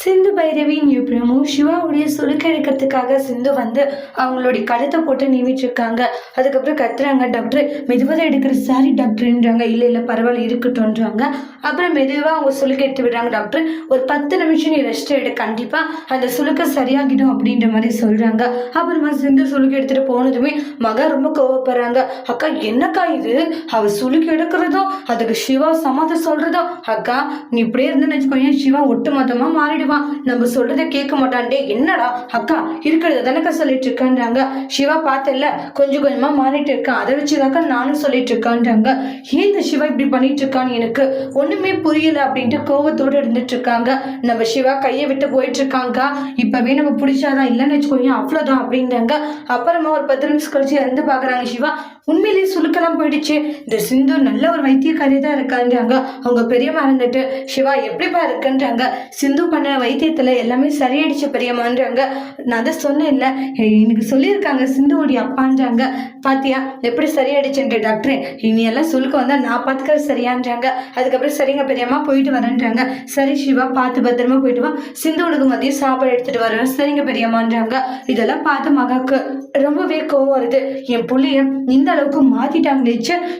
சிந்து பைரவியின் promo சிவாவுடைய சுழுக்க எடுக்கிறதுக்காக சிந்து வந்து அவங்களுடைய கழுத்தை போட்டு நீவிட்டுருக்காங்க. அதுக்கப்புறம் கத்துறாங்க டாக்டர் மெதுவாக எடுக்கிற சாரி டாக்டர்ன்றாங்க. இல்லை இல்லை பரவாயில்ல இருக்கட்டும்ன்றாங்க. அப்புறம் மெதுவாக அவங்க சுழுக்க எடுத்து விடுறாங்க டாக்டர் ஒரு பத்து நிமிஷம் நீ ரெஸ்ட் எடு. கண்டிப்பாக அந்த சுழுக்க சரியாகிடும் அப்படின்ற மாதிரி சொல்கிறாங்க அப்புறமா சிந்து சுழுக்க எடுத்துகிட்டு போனதுமே மகா ரொம்ப கோவப்படுறாங்க. அக்கா என்னக்கா இது? அவ சுழுக்க எடுக்கிறதும் அதுக்கு சிவா சமாதம் சொல்கிறதும் அக்கா நீ இப்படியே இருந்து வச்சுக்கோங்க சிவா ஒட்டு மொத்தமா மாறிடுவான் நம்ம சொல்றதை கேட்க மாட்டான்டே. என்னடா? அக்கா இருக்கிறத தானக்கா சொல்லிட்டு இருக்கான்றாங்க. சிவா பார்த்தல கொஞ்சம் கொஞ்சமா மாறிட்டு இருக்கான் அதை வச்சுதாக்கா நானும் சொல்லிட்டு இருக்கான்றாங்க. ஏன் இந்த சிவா இப்படி பண்ணிட்டு இருக்கான்னு எனக்கு ஒண்ணுமே புரியல அப்படின்ட்டு கோவத்தோடு இருந்துட்டு இருக்காங்க. நம்ம சிவா கையை விட்டு போயிட்டு இருக்காங்க இப்பவே நம்ம பிடிச்சாதான் இல்லைன்னு வச்சுக்கோங்க அவ்வளவுதான் அப்படின்றாங்க. அப்புறமா ஒரு பத்து நிமிஷம் கழிச்சு இறந்து பாக்குறாங்க சிவா. உண்மையிலேயே சுருக்கெல்லாம் போயிடுச்சு. இந்த சிந்து நல்ல ஒரு வைத்தியக்காரி தான் இருக்கான்றாங்க. அவங்க பெரியமா இருந்துட்டு சிவா எப்படிப்பா இருக்குன்றாங்க? சிந்து பண்ண வைத்தியத்துல எல்லாமே சரியாயிடுச்சு பெரியம்மான்றாங்க. நான் தான் சொன்னேன்ல. எனக்கு சொல்லியிருக்காங்க சிந்துவோடைய அப்பான்றாங்க. பாத்தியா எப்படி சரியாயிடுச்சுன்ற டாக்டர். இனி எல்லாம் சுருக்க வந்தா நான் பார்த்துக்கிற சரியான்றாங்க. அதுக்கப்புறம் சரிங்க பெரியம்மா போயிட்டு வரேன்றாங்க. சரி சிவா பார்த்து பத்திரமா போயிட்டு வா. சிந்துவனுக்கு மதியம் சாப்பாடு எடுத்துட்டு வரேன். சரிங்க பெரியம்மான்றாங்க. இதெல்லாம் பார்த்து மகாக்கு ரொம்பவே கோவம் வருது. என் புள்ளைய இந்த அளவுக்கு மாத்திட்டாங்களே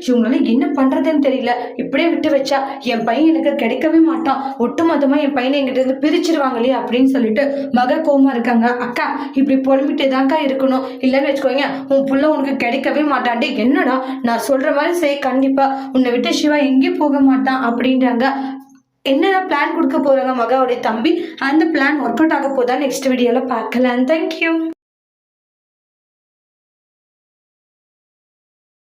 இவங்களால என்ன பண்றதுன்னு தெரியல. இப்படியே விட்டு வச்சா என் பையன் எனக்கு கிடைக்கவே மாட்டான். ஒட்டுமொத்தமா என் பையனை என்கிட்ட இருந்து பிரிச்சிருவாங்களே அப்படின்னு சொல்லிட்டு மக கோமா இருக்காங்க. அக்கா இப்படி புலம்பிட்டே தான்க்கா இருக்கணும். இல்லைன்னு வச்சுக்கோங்க உன் புள்ள உனக்கு கிடைக்கவே மாட்டான்டே. என்னடா நான் சொல்ற மாதிரி செய் கண்டிப்பா. உன்னை விட்டு சிவா எங்கேயும் போக மாட்டான் அப்படின்றாங்க. என்னடா பிளான் கொடுக்க போறாங்க மகாவுடைய தம்பி? அந்த பிளான் ஒர்க் அவுட் ஆக போதா நெக்ஸ்ட் வீடியோல பார்க்கலாம். தேங்க்யூ